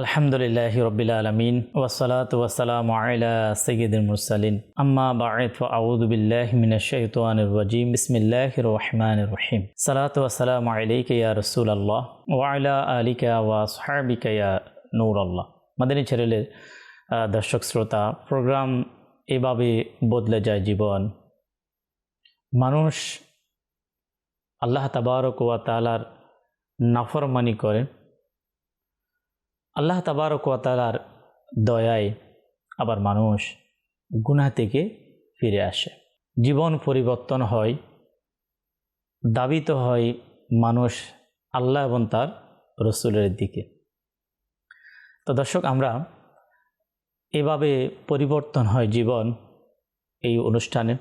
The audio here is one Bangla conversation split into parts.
আলহামদুলিল্লাহ রবিল আলমিন ওসলাত ওয়াসালাম আলা সৈয়দুল মুরসালিন। আম্মা বাঈদ আউযু বিল্লাহি মিনাশ শাইতানির রাজিম। বিসমিল্লাহির রহমানির রহিম। সালাতু ওয়াসালামু আলাইকা ইয়া রাসূলুল্লাহ, ওয়া আলা আলিকা ওয়া আসহাবিকা ইয়া নূরাল্লাহ। মাদানী চ্যানেলের দর্শক শ্রোতা, প্রোগ্রাম এভাবে বদলে যায় জীবন। মানুষ আল্লাহ তাবারক ওয়া তাআলার নাফরমানি করে আল্লাহ তাবারক ওয়া দয়ায় আবার মানুষ গুনাহ থেকে ফিরে আসে। জীবন পরিবর্তন হয়, দাবিত হয় মানুষ আল্লাহ এবং তার রসুলের দিকে। তো দর্শক, আমরা এভাবে পরিবর্তন হয় জীবন এই অনুষ্ঠানে,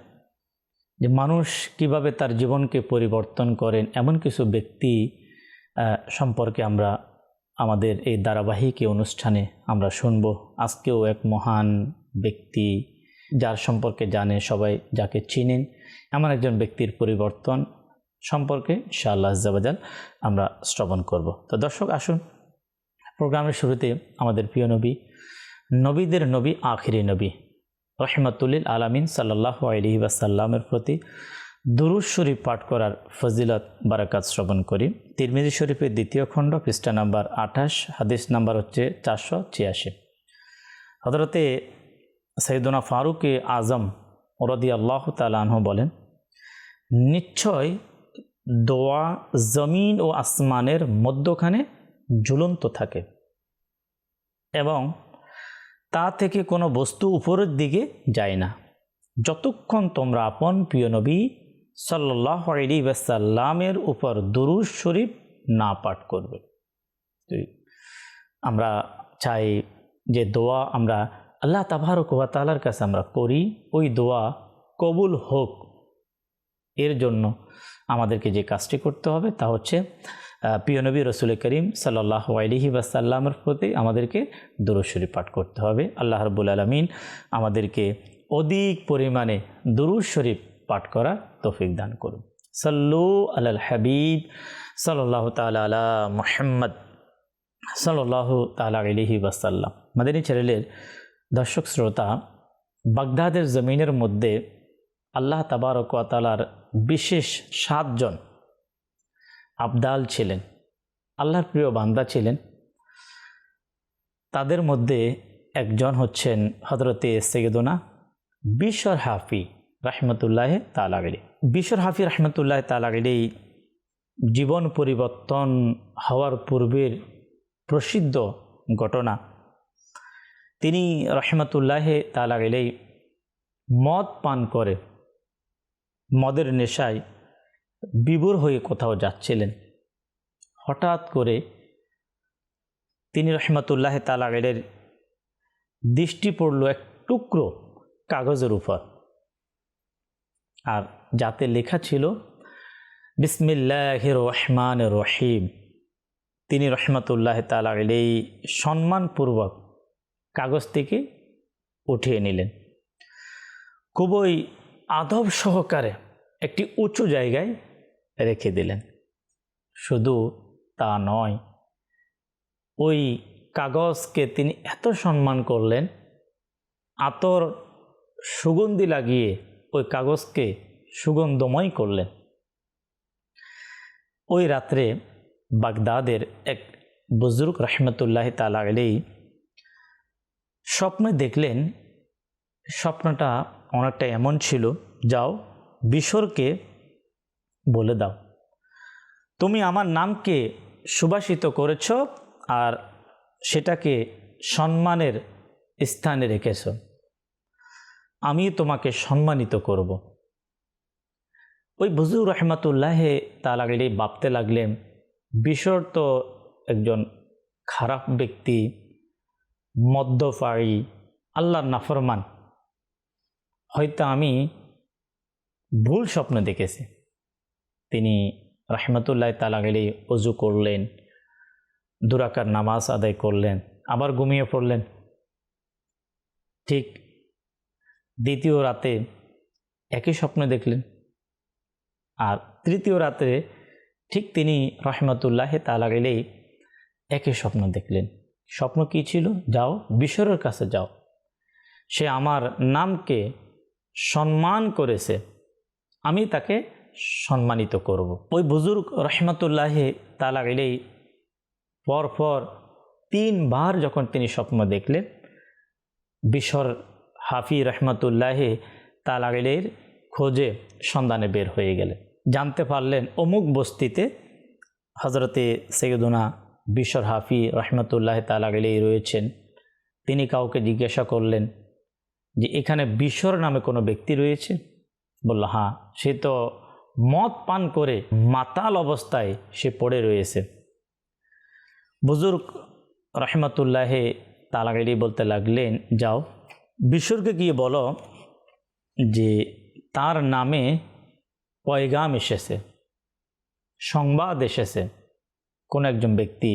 যে মানুষ কীভাবে তার জীবনকে পরিবর্তন করেন, এমন কিছু ব্যক্তি সম্পর্কে আমরা আমাদের এই ধারাবাহিক অনুষ্ঠানে আমরা শুনব। আজকেও এক মহান ব্যক্তি যার সম্পর্কে জানে সবাই, যাকে চিনেন। এমন একজন ব্যক্তির পরিবর্তন সম্পর্কে ইনশাআল্লাহ আজ্জাবাজাল আমরা শ্রবণ করব। তো দর্শক, আসুন। প্রোগ্রামের শুরুতে আমাদের প্রিয় নবী, নবীদের নবী, আখিরি নবী। রহমতুল্লিল আলামিন সাল্লাহ আলহি ওয়াসাল্লামের প্রতি দুরুজ শরীফ পাঠ করার ফজিলত, বারাকাত শ্রবণ করি। তিরমিজি শরীফের দ্বিতীয় খণ্ড, পৃষ্ঠা নাম্বার আঠাশ, হাদিস নাম্বার হচ্ছে চারশো ছিয়াশি। হজরতে সৈদুনা ফারুক আজম ওরদি আল্লাহ তালাহ বলেন, নিশ্চয় দোয়া জমিন ও আসমানের মধ্যখানে ঝুলন্ত থাকে এবং তা থেকে কোনো বস্তু উপরের দিকে যায় না। যতক্ষণ তোমরা আপন প্রিয় নবী সাল্লাহ আলী ওয়াসাল্লামের উপর দুরুজ শরীফ না পাঠ করবে। আমরা চাই যে দোয়া আমরা আল্লাহ তাবারক ওয়া তাআলার কাছে আমরা করি ওই দোয়া কবুল হোক। এর জন্য আমাদেরকে যে কাজটি করতে হবে তা হচ্ছে আহ, প্রিয় নবী রসুল করিম সাল্লাহ আলহি ওয়াসাল্লামের প্রতি আমাদেরকে দুরুশ্বরী পাঠ করতে হবে। আল্লাহ রব্বুল আলমিন আমাদেরকে অধিক পরিমাণে দুরুজ শরীফ পাঠ করার তৌফিক দান করুন। সাল্লু আলাল হাবিব সাল্লাহ তালা মোহাম্মদ সাল্লাহ তালা আলহি ওয়াসাল্লাম। মাদানী চ্যানেলের দর্শক শ্রোতা, বাগদাদের জমিনের মধ্যে আল্লাহ তাবারক ওয়া বিশেষ সাতজন আবদাল ছিলেন, আল্লাহর প্রিয় বান্দা ছিলেন। তাদের মধ্যে একজন হচ্ছেন হজরতে সৈয়দনা বিশ্বর হাফি। রাহমতুল্লাহ তালাগলি বিশ্বর হাফি রহমতুল্লাহ তালাগলি জীবন পরিবর্তন হওয়ার পূর্বের প্রসিদ্ধ ঘটনা। তিনি রহমতুল্লাহ তালাগলি মদ পান করে মদের নেশায় বিভোর হয়ে কোথাও যাচ্ছিলেন। হঠাৎ করে তিনি রহমতুল্লাহ তালাগের দৃষ্টি পড়ল এক টুকরো কাগজের উপর। আর যাতে লেখা ছিল বিসমিল্লাহ রহমান রহিম। তিনি রহমতুল্লাহ তালাগের সম্মানপূর্বক কাগজ থেকে উঠিয়ে নিলেন। খুবই আদব সহকারে একটি উঁচু জায়গায় রেখে দিলেন। শুধু তা নয়, ওই কাগজকে তিনি এত সম্মান করলেন, আতর সুগন্ধি লাগিয়ে ওই কাগজকে সুগন্ধময় করলেন। ওই রাত্রে বাগদাদের এক বুজরুক রহমতুল্লাহ তালা আলী স্বপ্নে দেখলেন, স্বপ্নটা অনেকটা এমন ছিল, যাও বিশ্বরকে বলে দাও। তুমি আমার নামকে সুবাসিত করেছ আর সেটাকে সম্মানের স্থানে রেখেছ। আমি তোমাকে সম্মানিত করব। ওই বুজুর রহমতুল্লাহে তা লাগলে ভাবতে লাগলেন বিশ্বর তো একজন খারাপ ব্যক্তি, মদ্যপায়ী, আল্লাহর নাফরমান। হয়তো আমি ভুল স্বপ্ন দেখেছি। তিনি রহমতুল্লাহ তালাগলি অজু করলেন, দুরাকার নামাজ আদায় করলেন, আবার ঘুমিয়ে পড়লেন। ঠিক দ্বিতীয় রাতে একই স্বপ্ন দেখলেন। আর তৃতীয় রাতে ঠিক তিনি রহমতুল্লাহ তালাগলেই একই স্বপ্ন দেখলেন। স্বপ্ন কী ছিল? যাও, বিশ্বরের কাছে যাও। সে আমার নামকে সম্মান করেছে। আমি তাকে সম্মানিত করব। ওই বুজুর্গ রহমতুল্লাহে তালা গেলেই পরপর তিনবার যখন তিনি স্বপ্ন দেখলেন, বিশ্বর হাফি রহমতুল্লাহে তালা গেলের খোঁজে সন্ধানে বের হয়ে গেলেন। জানতে পারলেন অমুক বস্তিতে হজরতে সৈয়দুনা বিশ্বর হাফি রহমতুল্লাহ তালা গেলেই রয়েছেন। তিনি কাউকে জিজ্ঞাসা করলেন যে, এখানে বিশ্বর নামে কোনো ব্যক্তি রয়েছে? বলল হ্যাঁ সে তো মদ পান করে মাতাল অবস্থায় সে পড়ে রয়েছে। বুজুর্গ রহমতুল্লাহে তালাগেলি বলতে লাগলেন, যাও। বিশ্বরকে গিয়ে বলো যে তার নামে পয়গাম এসেছে, সংবাদ এসেছে। কোন একজন ব্যক্তি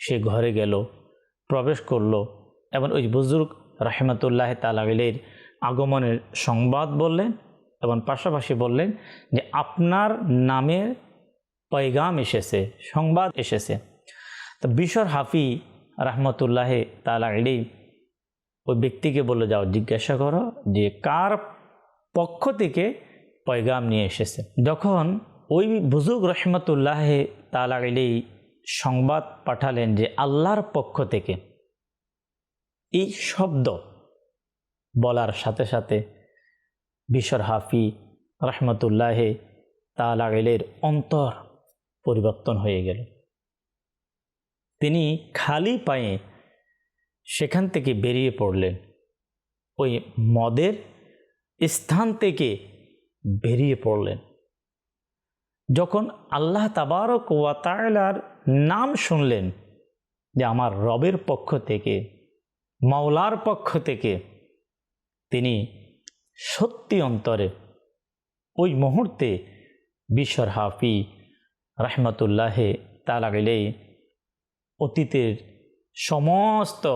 সে ঘরে গেল, প্রবেশ করল এবং ওই বুজুর্গ রাহেমাতুল্লাহ তালাগিলের আগমনের সংবাদ বললেন এবং পাশাপাশি বললেন যে আপনার নামের পয়গাম এসেছে, সংবাদ এসেছে। তো বিশর হাফি রহমতুল্লাহ তালাগিলি ওই ব্যক্তিকে বলে যাও, জিজ্ঞাসা করো যে কার পক্ষ থেকে পয়গাম নিয়ে এসেছে? যখন ওই বুজুর্গ রহমতুল্লাহ তালাগিলি সংবাদ পাঠালেন যে আল্লাহর পক্ষ থেকে এই শব্দ বলার সাথে সাথে বিশ্বর হাফি রহমতুল্লাহে তালাগেলের অন্তর পরিবর্তন হয়ে গেল। তিনি খালি পায়ে সেখান থেকে বেরিয়ে পড়লেন। ওই মদের স্থান থেকে বেরিয়ে পড়লেন। যখন আল্লাহ তাবারক ওয়াতালার নাম শুনলেন যে আমার রবের পক্ষ থেকে, মাওলার পক্ষ থেকে তিনি সত্যি অন্তরে ওই মুহূর্তে বিশ্বর হাফি রহমতুল্লাহে তালা গেলেই অতীতের সমস্ত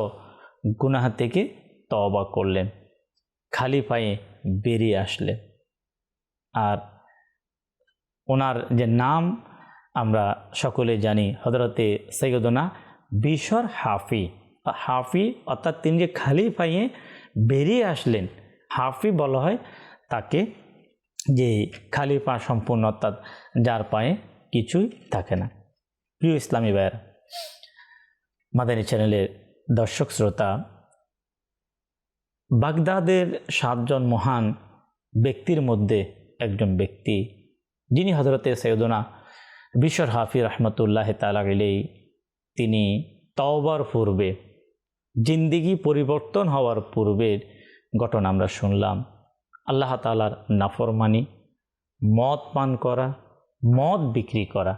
গুনাহ থেকে তবা করলেন। খালি পায়ে বেরিয়ে আসলেন। আর ওনার যে নাম আমরা সকলে জানি হজরতে সৈয়দনা বিশর হাফি। হাফি অর্থাৎ তিনি যে খালি পাইয়ে বেরিয়ে আসলেন, হাফি বলা হয় তাকে যে খালি পা সম্পূর্ণ অর্থাৎ যার পায়ে কিছুই থাকে না। প্রিয় ইসলামী ভাইয়ের মাদানী চ্যানেলের দর্শক শ্রোতা, বাগদাদের সাতজন মহান ব্যক্তির মধ্যে একজন ব্যক্তি, যিনি হজরতে সৈয়দনা বিশ্বর হাফি রহমতুল্লাহ তালা গেলেই তিনি তওবার পূর্বে, জিন্দিগি পরিবর্তন হওয়ার পূর্বের ঘটনা আমরা শুনলাম। আল্লাহ তালার নাফরমানি, মদ পান করা, মদ বিক্রি করা,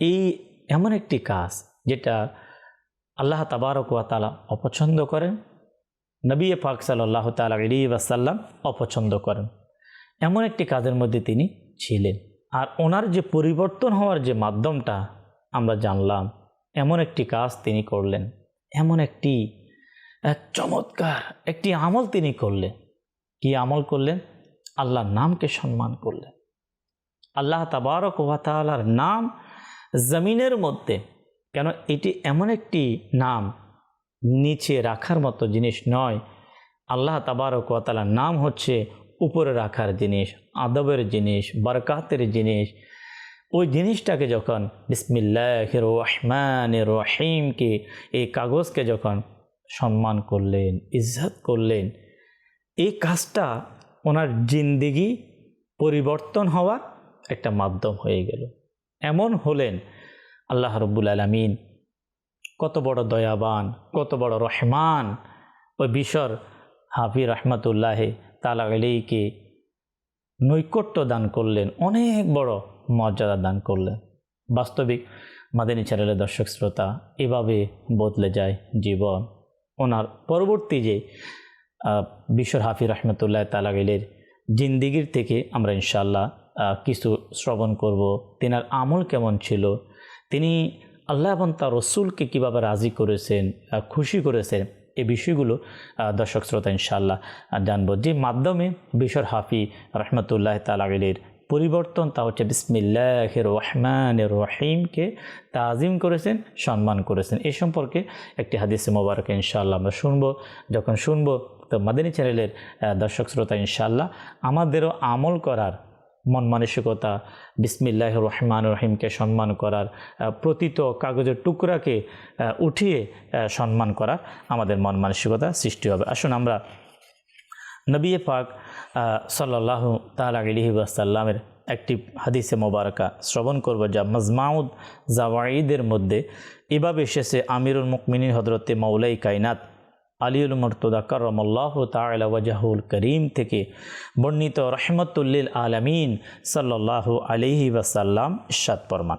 এই এমন একটি কাজ যেটা আল্লাহ তাবারকুয়া তালা অপছন্দ করেন, নবী পাক সাল্লাহ তালা আলী ওয়াসাল্লাম অপছন্দ করেন। এমন একটি কাজের মধ্যে তিনি ছিলেন। আর ওনার যে পরিবর্তন হওয়ার যে মাধ্যমটা আমরা জানলাম, এমন একটি কাজ তিনি করলেন। এমন একটি এক চমৎকার একটি আমল তিনি করলেন। কি আমল করলেন? আল্লাহর নামকে সম্মান করলেন। আল্লাহ তাবারক ওয়াতালার নাম জমিনের মধ্যে কেন এটি এমন একটি নাম নিচে রাখার মতো জিনিস নয়। আল্লাহ তাবারক ওয়াতালার নাম হচ্ছে উপরে রাখার জিনিস, আদবের জিনিস, বরকাতের জিনিস। ওই জিনিসটাকে যখন বিসমিল্লাহ রহমান রহিমকে, এই কাগজকে যখন সম্মান করলেন, ইজ্জত করলেন, এই কাজটা ওনার জিন্দিগি পরিবর্তন হওয়ার একটা মাধ্যম হয়ে গেল। এমন হলেন আল্লাহ রব্বুল আলমিন কত বড় দয়াবান, কত বড় রহমান। ওই বিশ্বর হাফি রহমতুল্লাহে তালা আলীকে নৈকট্য দান করলেন, অনেক বড় মর্যাদা দান করলেন। বাস্তবিক মাদানী চ্যানেলের দর্শক শ্রোতা, এভাবে বদলে যায় জীবন। ওনার পরবর্তী যে বিশ্বর হাফি রহমতুল্লাহ তালাগিলের জিন্দিগির থেকে আমরা ইনশাল্লাহ কিছু শ্রবণ করব। তেনার আমল কেমন ছিল? তিনি আল্লাহ এবং তার রসুলকে কীভাবে রাজি করেছেন খুশি করেছেন এই বিষয়গুলো দর্শক শ্রোতা ইনশাল্লাহ জানব। যে মাধ্যমে বিশ্বর হাফি রহমতুল্লাহ তালাগিলের পরিবর্তন, তা হচ্ছে বিসমিল্লাহ রহমান রহিমকে তাজিম করেছেন, সম্মান করেছেন। এ সম্পর্কে একটি হাদিসে মোবারক ইনশাল্লাহ আমরা শুনব। যখন শুনব, তো মাদিনী চ্যানেলের দর্শক শ্রোতা ইনশাআল্লাহ, আমাদেরও আমল করার মন মানসিকতা বিসমিল্লাহ রহমান রহিমকে সম্মান করার প্রতীত কাগজের টুকরাকে উঠিয়ে সম্মান করার আমাদের মন মানসিকতা সৃষ্টি হবে। আসুন আমরা নবী পাক সাল্লাহ তালা আলিহি ওয়াসাল্লামের একটি হাদিসে মোবারকা শ্রবণ করব যা মজমাউদ জাওয়াইদের মধ্যে এভাবে এসেছে আমিরুল মুকমিনী হজরতে মৌলাই কাইনাত আলিউল মর্তদা করমল্লাহ তালা ওয়াজাহুল করিম থেকে বর্ণিত রহমতুল্লিল আলমিন সাল্লাহ আলিহি ওয়াসাল্লাম ইসাদ ফরমান।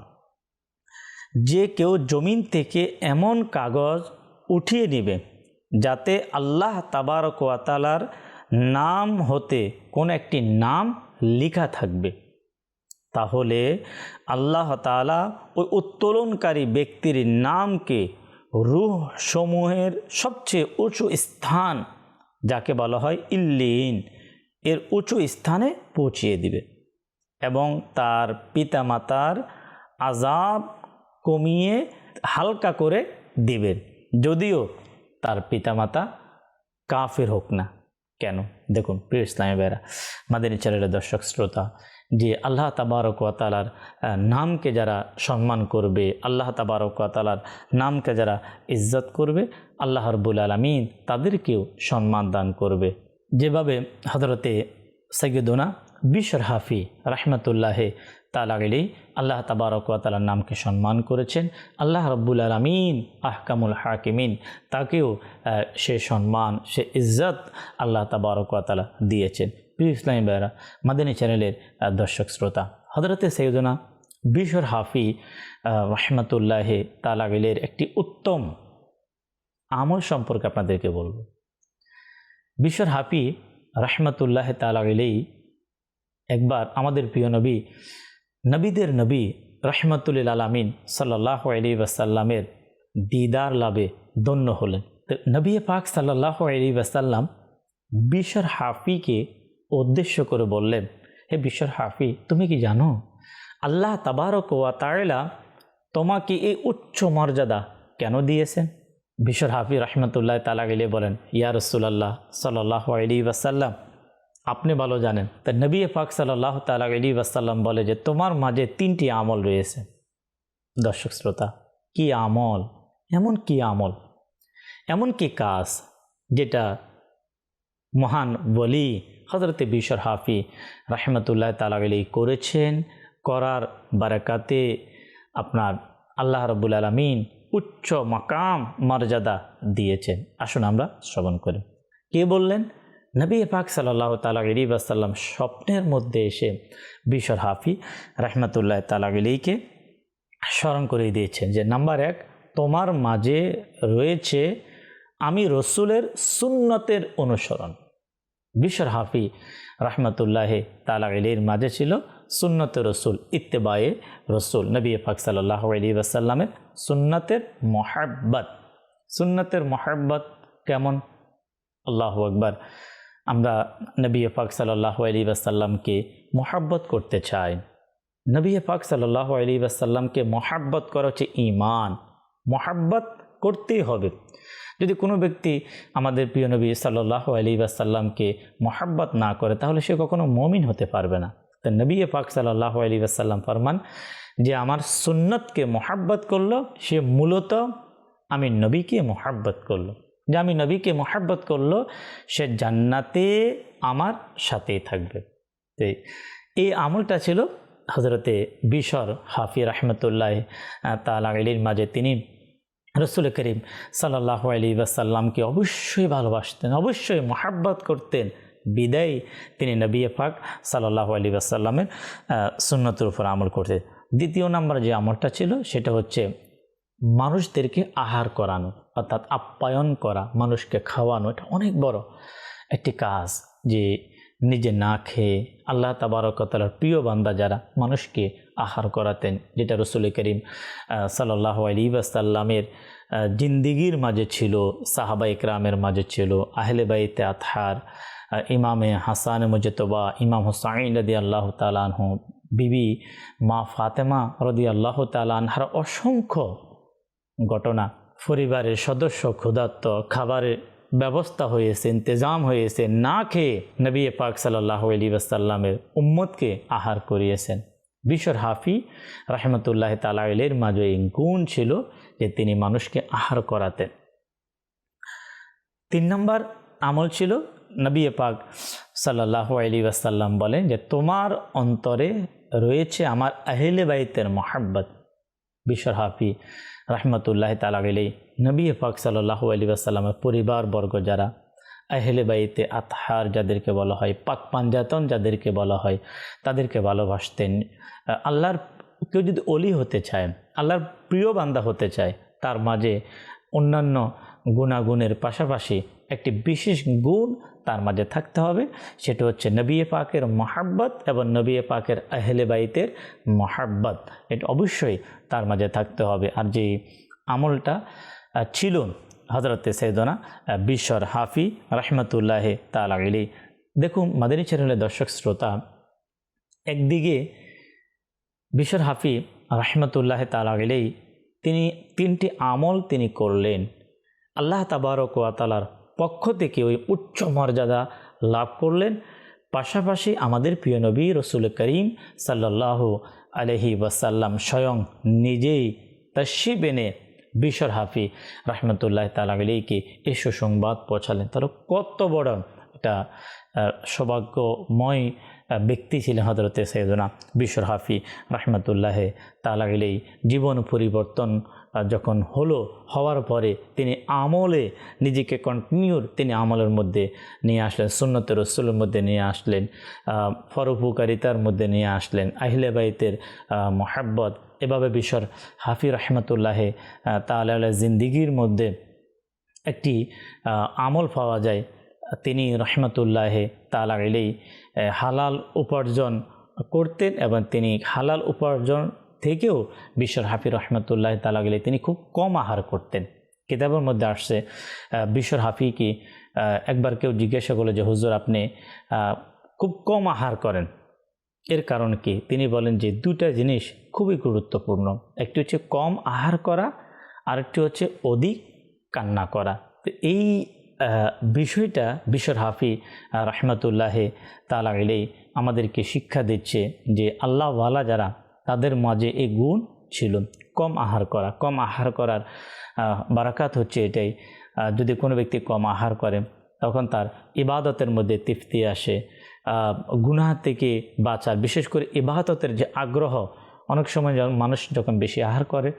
যে কেউ জমিন থেকে এমন কাগজ উঠিয়ে নেবে যাতে আল্লাহ তাবারক ওয়াতালার নাম হতে কোন একটি নাম লেখা থাকবে। তাহলে আল্লাহ তাআলা ওই উত্তোলনকারী ব্যক্তির নামকে রুহ সমূহের সবচেয়ে উঁচু স্থান যাকে বলা হয় ইল্লিন, এর উঁচু স্থানে পৌঁছিয়ে দিবে এবং তার পিতামাতার আজাব কমিয়ে হালকা করে দিবেন যদিও তার পিতামাতা কাফের হোক না কেন? দেখুন, প্রিয় ইসলামী বেরা মাদিনী চ্যানেলের দর্শক, শ্রোতা যে আল্লাহ তাবারক ওয়াতালার নামকে যারা সম্মান করবে, আল্লাহ তাবারক ওয়াতালার নামকে যারা ইজ্জত করবে, আল্লাহ রব্বুল আলমিন তাদেরকেও সম্মান দান করবে। যেভাবে হজরতে সৈয়দুনা বিশর হাফি রহমতুল্লাহে তালাগেলেই আল্লাহ তাবারক ওয়াতালার নামকে সম্মান করেছেন, আল্লাহ রব্বুল আলমিন আহকামুল হাকিমিন তাকেও সে সম্মান, সে ইজ্জত আল্লাহ তাবারক ওয়াতালা দিয়েছেন। প্রিয় ইসলামী বেরা মাদিনী চ্যানেলের দর্শক শ্রোতা হজরতে সৈয়দনা বিশর হাফি রহমতুল্লাহে তালাগেলের একটি উত্তম আমল সম্পর্কে আপনাদেরকে বলব। বিশর হাফি রহমতুল্লাহ তালাগেলেই একবার আমাদের প্রিয় নবী, নবীদের নবী রহমতুল্লিল আলমিন সাল্লাহ আলী ওয়াসাল্লামের দিদার লাভে দন্য হলেন। নবী পাক সাল্লাহ আলী ওয়াসাল্লাম বিশর হাফিকে উদ্দেশ্য করে বললেন, হে বিশ্বর হাফি, তুমি কি জানো? আল্লাহ তাবারক ওয়া তাইলা তোমাকে এই উচ্চ মর্যাদা কেন দিয়েছেন? বিশ্বর হাফি রহমতুল্লাহ তালা গেলে বলেন, ইয়া রসুলাল্লাহ সাল্লাহ আলী ওয়াসাল্লাম, আপনি ভালো জানেন। তা নবী পাক সাল্লাহ তালা আলী ওয়াসাল্লাম বলে যে, তোমার মাঝে তিনটি আমল রয়েছে। দর্শক শ্রোতা, কি আমল? এমন কি আমল? এমন কি কাজ যেটা মহান বলি হজরতে বিশর হাফি রহমতুল্লাহ তালা আলী করেছেন, করার বারাকাতে আপনার আল্লাহ রবুল আলমিন উচ্চ মাকাম মর্যাদা দিয়েছেন। আসুন আমরা শ্রবণ করি। কে বললেন? নবী পাক সাল্লাহ তালা আসাল্লাম স্বপ্নের মধ্যে এসে বিশর হাফি রহমতুল্লাহ তালাগলিকে স্মরণ করে দিয়েছেন যে, নাম্বার এক, তোমার মাঝে রয়েছে আমি রসুলের সুন্নতের অনুসরণ। বিশর হাফি রহমতুল্লাহ তালাগলির মাঝে ছিল সুন্নত রসুল, ইত্তেবায়ে রসুল, নবী পাক সাল্লাহ আলী আসাল্লামের সুন্নতের মহাব্বত। সুন্নতের মহাব্বত কেমন? আল্লাহ আকবার। আমরা নবী পাক সাল্লাহ আলী আসাল্লামকে মহাব্বত করতে চাই। নবী পাক সাল্লাহ আলী আসাল্লামকে মহাব্বত করা হচ্ছে ইমান মহাব্বত করতেই হবে। যদি কোনো ব্যক্তি আমাদের প্রিয় নবী সাল্লাহ আলী আসাল্লামকে মহাব্বত না করে, তাহলে সে কখনো মমিন হতে পারবে না। তো নবী পাক সাল্লাহ আলী আসাল্লাম ফরমান যে, আমার সুন্নতকে মহাব্বত করল, সে মূলত আমি নবীকে মহাব্বত করল। যে আমি নবীকে মহাব্বত করল, সে জান্নাতে আমার সাথেই থাকবে। তো এই আমলটা ছিল হজরতে বিশর হাফি রহমতুল্লাহ তালির মাঝে। তিনি রসুল করিম সাল্লাহ আলী ওয়াসাল্লামকে অবশ্যই ভালোবাসতেন, অবশ্যই মহাব্বত করতেন। বিদায় তিনি নবী পাক সাল্লাহ আলী আসাল্লামের সুন্নতের উপর আমল করতে দ্বিতীয় নাম্বার যে আমলটা ছিল, সেটা হচ্ছে মানুষদেরকে আহার করানো, অর্থাৎ আপ্যায়ন করা, মানুষকে খাওয়ানো, এটা অনেক বড় একটি কাজ যে নিজে না খেয়ে আল্লাহ তাবারকতালার প্রিয় বান্দা যারা, মানুষকে আহার করাতেন, যেটা রসুল করিম সাল্লাহ আলী আসাল্লামের জিন্দিগির মাঝে ছিল, সাহাবা ইকরামের মাঝে ছিল, আহলে বাইতে আতহার ইমামে হাসান মুজতবা, ইমাম হুসাইন রদি আল্লাহ তালানহ বিবি মা ফাতেমা রদি আল্লাহ তালানহার অসংখ্য ঘটনা, পরিবারের সদস্য, ক্ষুধার্ত, খাবারের ব্যবস্থা হয়েছে, ইন্তজাম হয়েছে, না খেয়ে নবী পাক সাল্লাহ আলী আসাল্লামের উম্মতকে আহার করিয়েছেন। বিশ্বর হাফি রহমতুল্লাহ তালাইলের মাঝে এই গুণ ছিল যে তিনি মানুষকে আহার করাতেন। তিন নম্বর আমল ছিল, নবী পাক সাল্লাহ আলী আসাল্লাম বলেন যে, তোমার অন্তরে রয়েছে আমার আহলে বাইতের মহাব্বত। বিশ্বর হাফি রহমতুল্লাহ তালাগিলি নবী পাক সাল্লাহ আলী আসাল্লামের পরিবারবর্গ যারা, আহলে বাইতে আতহার যাদেরকে বলা হয়, পাক পাঞ্জাতন যাদেরকে বলা হয়, তাদেরকে ভালোবাসতেন। আল্লাহর, কেউ যদি অলি হতে চায়, আল্লাহর প্রিয় বান্দা হতে চায়, তার মাঝে অন্যান্য গুণাগুণের পাশাপাশি একটি বিশেষ গুণ তার মাঝে থাকতে হবে। সেটা হচ্ছে নবী পাকের মহাব্বত এবং নবী পাকের আহলে বাইতের মহাব্বত। এটা অবশ্যই তার মাঝে থাকতে হবে। আর যে আমলটা ছিল হজরতে সৈদনা বিশ্বর হাফি রহমতুল্লাহ তালাগিলি দেখুন, মাদানী চ্যানেলের দর্শক শ্রোতা, একদিকে বিশ্বর হাফি রহমতুল্লাহ তালাগিলেই তিনি তিনটি আমল তিনি করলেন। আল্লাহ তাবারক তালার পক্ষ থেকে ওই উচ্চ মর্যাদা লাভ করলেন। পাশাপাশি আমাদের প্রিয় নবী রসুল করিম সাল্লাহ আলহি ওয়াসাল্লাম স্বয়ং নিজেই তশিব এনে বিশ্বর হাফি রহমতুল্লাহ তালাগলিকে এই সুসংবাদ পৌঁছালেন। তার কত বড় একটা সৌভাগ্যময় ব্যক্তি ছিলেন হজরতে সৈদনা বিশ্বর হাফি রহমতুল্লাহ তালাগিলেই জীবন পরিবর্তন যখন হলো, হওয়ার পরে তিনি আমলে নিজেকে কন্টিনিউর তিনি আমলের মধ্যে নিয়ে আসলেন, সুন্নতের রসুলের মধ্যে নিয়ে আসলেন ফরোপকারিতার মধ্যে নিয়ে আসলেন, আহিলে বাইতের মহাব্বত। এভাবে বিশ্বর হাফি রহমতুল্লাহে তাহলে জিন্দিগির মধ্যে একটি আমল পাওয়া যায়, তিনি রহমতুল্লাহে তালা এলেই হালাল উপার্জন করতেন এবং তিনি হালাল উপার্জন থেকেও বিশ্বর হাফি রহমতুল্লাহ তালা গেলে তিনি খুব কম আহার করতেন। কিতাবের মধ্যে আসছে বিশ্বর হাফি কি একবার কেউ জিজ্ঞাসা করল যে, হুজুর, আপনি খুব কম আহার করেন? এর কারণ কি? তিনি বলেন যে দুটা জিনিস খুবই গুরুত্বপূর্ণ। একটি হচ্ছে কম আহার করা, আরেকটি হচ্ছে অধিক কান্না করা। তো এই বিষয়টা বিশ্বর হাফি রহমতুল্লাহে তালা আমাদেরকে শিক্ষা দিচ্ছে যে, আল্লাহওয়ালা যারা তাদের মাঝে এই গুণ ছিল। কম আহার করা। কম আহার করার বারাকাত হচ্ছে এটাই। যদি কোনো ব্যক্তি কম আহার করে, তখন তার ইবাদতের মধ্যে তৃপ্তি আসে। গুনাহ থেকে বাঁচার, বিশেষ করে ইবাদতের যে আগ্রহ, অনেক সময় যখন মানুষ যখন বেশি আহার করে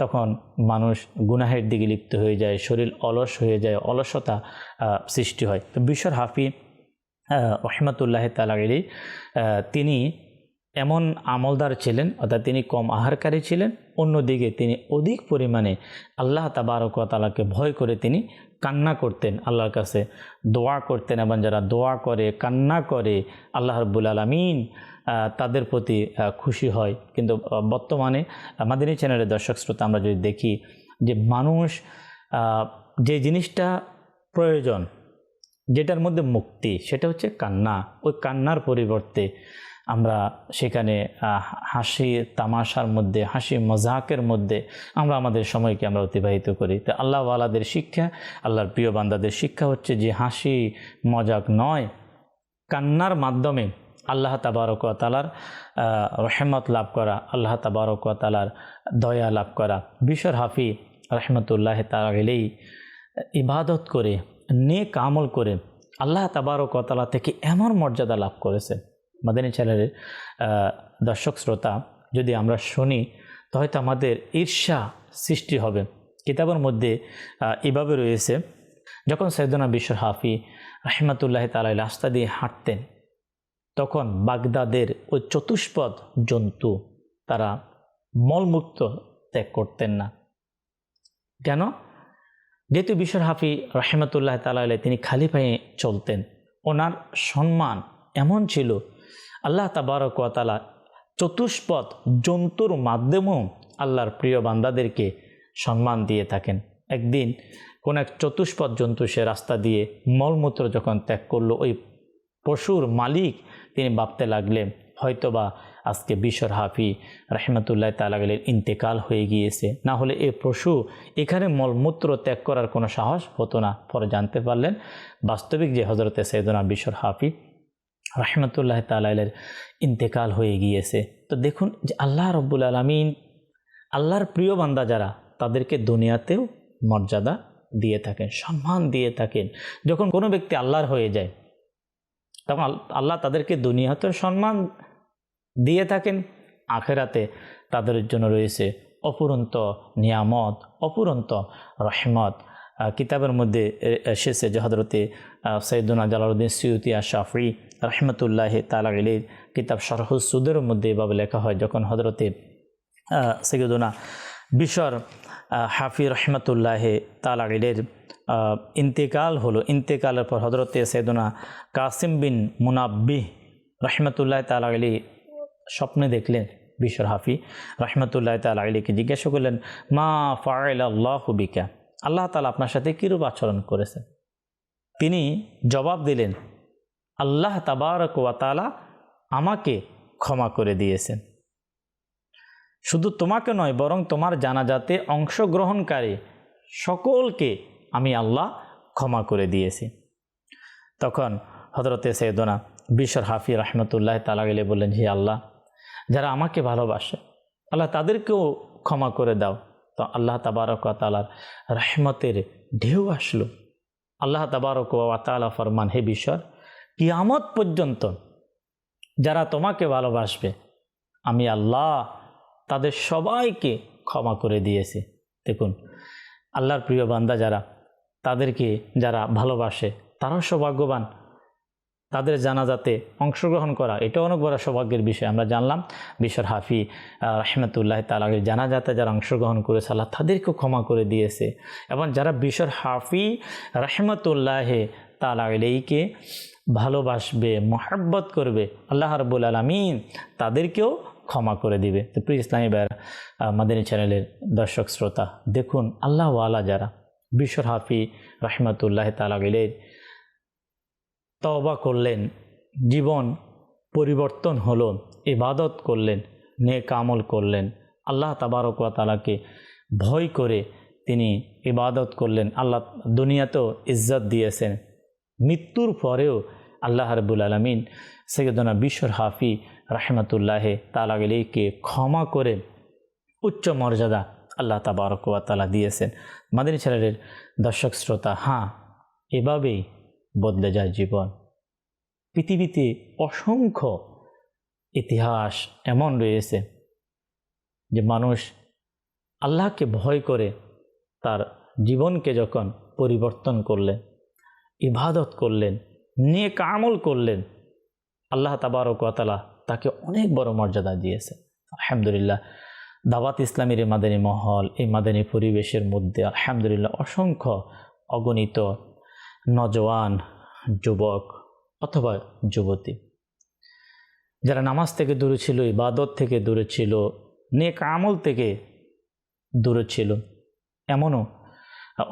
তখন মানুষ গুনাহের দিকে লিপ্ত হয়ে যায়, শরীর অলস হয়ে যায়, অলসতা সৃষ্টি হয়। তো বিশ্বর হাফি রহমতুল্লাহ তালাগিরি তিনি এমন আমলদার ছিলেন, অর্থাৎ তিনি কম আহারকারী ছিলেন, অন্যদিকে তিনি অধিক পরিমাণে আল্লাহ তাবারকালাকে ভয় করে তিনি কান্না করতেন, আল্লাহর কাছে দোয়া করতেন এবং যারা দোয়া করে, কান্না করে, আল্লাহ রব্বুল আলমিন তাদের প্রতি খুশি হয়। কিন্তু বর্তমানে মাদিনী চ্যানেলের দর্শক শ্রোতা আমরা যদি দেখি যে মানুষ যে জিনিসটা প্রয়োজন, যেটার মধ্যে মুক্তি, সেটা হচ্ছে কান্না। ওই কান্নার পরিবর্তে আমরা সেখানে হাসি, তামাশার মধ্যে, হাসি, মজাকের মধ্যে আমরা আমাদের সময়কে আমরা অতিবাহিত করি। তো আল্লাহওয়ালাদের শিক্ষা, আল্লাহর প্রিয় বান্দাদের শিক্ষা হচ্ছে যে হাসি মজাক নয়, কান্নার মাধ্যমে আল্লাহ তাবারক তালার রহমত লাভ করা, আল্লাহ তাবারক তালার দয়া লাভ করা। বিশ্বর হাফি রহমতুল্লাহ তালা গেলেই ইবাদত করে, নেক আমল করে আল্লাহ তাবারক তালা থেকে এমন মর্যাদা লাভ করেছেন। মাদানী চ্যানেলের দর্শক শ্রোতা যদি আমরা শুনি তো হয়তো আমাদের ঈর্ষা সৃষ্টি হবে। কিতাবের মধ্যে এভাবে রয়েছে, যখন সৈদনা বিশ্বর হাফি রহমতুল্লাহ তালাই রাস্তা দিয়ে হাঁটতেন, তখন বাগদাদের ওই চতুষ্পদ জন্তু তারা মলমুক্ত ত্যাগ করতেন না। কেন? যেহেতু বিশ্বর হাফি রহমতুল্লাহ তালাই তিনি খালি পায়ে চলতেন, ওনার সম্মান এমন ছিল আল্লাহ তাবারকালা চতুষ্পদ জন্তুর মাধ্যমেও আল্লাহর প্রিয় বান্দাদেরকে সম্মান দিয়ে থাকেন। একদিন কোন এক চতুষ্পদ জন্তু সে রাস্তা দিয়ে মলমূত্র যখন ত্যাগ করল, ওই পশুর মালিক তিনি ভাবতে লাগলেন, হয়তোবা আজকে বিশ্বর হাফি রহমতুল্লাহ তালাগলের ইন্তেকাল হয়ে গিয়েছে। না হলে এ পশু এখানে মলমূত্র ত্যাগ করার কোনো সাহস হতো না। পরে জানতে পারলেন, বাস্তবিক যে হজরতে সৈদনা বিশ্বর হাফি রহমতুল্লাহ তালের ইন্তেকাল হয়ে গিয়েছে। তো দেখুন যে আল্লাহ রব্বুল আলমিন আল্লাহর প্রিয় বান্দা যারা, তাদেরকে দুনিয়াতেও মর্যাদা দিয়ে থাকেন, সম্মান দিয়ে থাকেন। যখন কোনো ব্যক্তি আল্লাহর হয়ে যায়, তখন আল্লাহ তাদেরকে দুনিয়াতেও সম্মান দিয়ে থাকেন, আখেরাতে তাদের জন্য রয়েছে অপুরন্ত নিয়ামত, অপুরন্ত রহমত। কিতাবের মধ্যে এসেছে যে হজরতে সৈদুনা জালালুদ্দিন সৈয়দিয়া শাফি রহমতুল্লাহ তালাগলির কিতাব সুদের মধ্যে এভাবে লেখা হয় যখন হজরতে সৈয়দুনা বিশর হাফি রহমতুল্লাহ তালাগিলের ইন্তেকাল হলো। ইন্তেকালের পর হজরতে সৈদুনা কাসিম বিন মুনাব্বিহ রহমতুল্লাহ তালাগলি স্বপ্নে দেখলেন বিশ্বর হাফি রহমতুল্লাহ তাল আলীকে জিজ্ঞাসা করলেন, মা ফাইল আল্লাহ হুবিকা আল্লাহ তালা আপনার সাথে কীরূপ আচরণ করেছেন? তিনি জবাব দিলেন, আল্লাহ তাবারক ওয়াতালা আমাকে ক্ষমা করে দিয়েছেন। শুধু তোমাকে নয়, বরং তোমার জানাজাতে অংশগ্রহণকারী সকলকে আমি আল্লাহ ক্ষমা করে দিয়েছি। তখন হজরতে সৈদনা বিশ্বর হাফি রহমতুল্লাহ তালা গেলে বললেন, হে আল্লাহ, যারা আমাকে ভালোবাসে, আল্লাহ তাদেরকেও ক্ষমা করে দাও। তো আল্লাহ তাবারক তালার রহমতের ঢেউ আসলো। আল্লাহ তাবারক তালা ফরমান, হে বিশ্বর, কিয়ামত পর্যন্ত যারা তোমাকে ভালোবাসবে, আমি আল্লাহ তাদের সবাইকে ক্ষমা করে দিয়েছি। দেখুন, আল্লাহর প্রিয় বান্দা যারা, তাদেরকে যারা ভালোবাসে, তারাও সৌভাগ্যবান। তাদের জানাজাতে অংশগ্রহণ করা, এটা অনেক বড় সৌভাগ্যের বিষয়। আমরা জানলাম বিশ্বর হাফি রহমতুল্লাহ তালাগের জানাজাতে যারা অংশগ্রহণ করেছে, আল্লাহ তাদেরকেও ক্ষমা করে দিয়েছে। এবং যারা বিশ্বর হাফি, রহমতুল্লাহ তালাগলেইকে ভালোবাসবে, মহাব্বত করবে, আল্লাহ রব্বুল আলমিন তাদেরকেও ক্ষমা করে দিবে। তো প্রিয় ইসলামী বের মাদিনী চ্যানেলের দর্শক, শ্রোতা, দেখুন আল্লাহওয়ালা যারা, বিশ্বর হাফি, রহমতুল্লাহ তালাগলের তওবা করলেন, জীবন পরিবর্তন হলো, ইবাদত করলেন, নেক আমল করলেন। আল্লাহ তাবারক তালাকে ভয় করে তিনি ইবাদত করলেন। আল্লাহ দুনিয়াতেও ইজ্জত দিয়েছেন। মৃত্যুর পরেও আল্লাহ রবুল আলমিন সৈয়দনা বিশ্বর হাফি রাহমাতুল্লাহে তালাগলিকে ক্ষমা করে উচ্চ মর্যাদা আল্লাহ তাবারক তালা দিয়েছেন। মাদিনী ছেলের দর্শক শ্রোতা হ্যাঁ এভাবেই বদলে যায় জীবন। পৃথিবীতে অসংখ্য ইতিহাস এমন রয়েছে যে মানুষ আল্লাহকে ভয় করে তার জীবনকে যখন পরিবর্তন করলেন, ইবাদত করলেন নিয়ে কামল করলেন, আল্লাহ তাবারকালা তাকে অনেক বড় মর্যাদা দিয়েছে। আলহামদুলিল্লাহ, দাওয়াত ইসলামের এই মাদানী মহল, এই মাদানী পরিবেশের মধ্যে আলহামদুলিল্লাহ অসংখ্য অগণিত নজওয়ান, যুবক অথবা যুবতী। যারা নামাজ থেকে দূরে ছিল, ইবাদত থেকে দূরে ছিল, নেক আমল থেকে দূরে ছিল, এমনও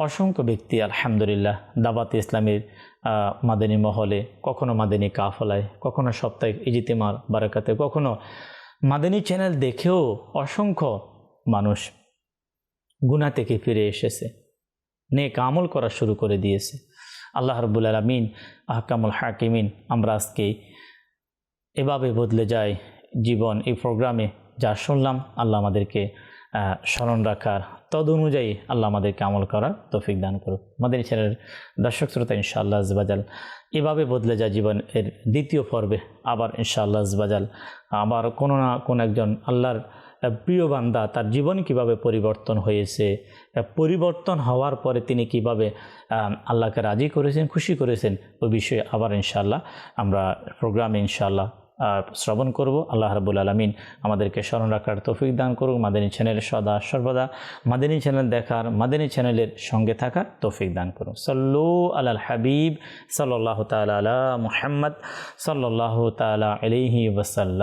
অসংখ্য ব্যক্তি, আলহামদুলিল্লাহ, দাবাত ইসলামের মাদানী মহলে, কখনো মাদানী কাফলায়, কখনো সাপ্তাহিক ইজিতেমার বারাকাতে, কখনো মাদানী চ্যানেল দেখেও অসংখ্য মানুষ গুণা থেকে ফিরে এসেছে, নেক আমল করা শুরু করে দিয়েছে। আল্লাহ রবুল আলমিন, আহকামুল হাকিমিন, আমরা আজকে এভাবে বদলে যায় জীবন এই প্রোগ্রামে যা শুনলাম, আল্লাহ আমাদেরকে স্মরণ রাখার তদ অনুযায়ী আল্লাহ আমাদেরকে আমল করার তৌফিক দান করুক। আমাদের ছেলের দর্শক শ্রোতা, ইনশাআল্লাহ আজবাজাল, এভাবে বদলে যায় জীবন এর দ্বিতীয় পর্বে, আবার ইনশাআল্লাহ আজবাজাল, আবার কোনো না কোনো একজন আল্লাহর প্রিয় বান্দা, তার জীবন কীভাবে পরিবর্তন হয়েছে পরিবর্তন হওয়ার পরে তিনি কীভাবে আল্লাহকে রাজি করেছেন, খুশি করেছেন ওই বিষয়ে আবার ইনশাআল্লাহ আমরা প্রোগ্রামে ইনশাআল্লাহ শ্রবণ করব। আল্লাহ রাবুল আলমিন আমাদেরকে স্মরণ রাখার তৌফিক দান করুক। মাদানী চ্যানেল সদা সর্বদা, মাদানী চ্যানেল দেখার, মাদানী চ্যানেলের সঙ্গে থাকার তৌফিক দান করুক সল্লু আল হাবিব সাল্লাহ তালা মুহাম্মদ সাল্লাহ তালা আলহি ওসাল্লাম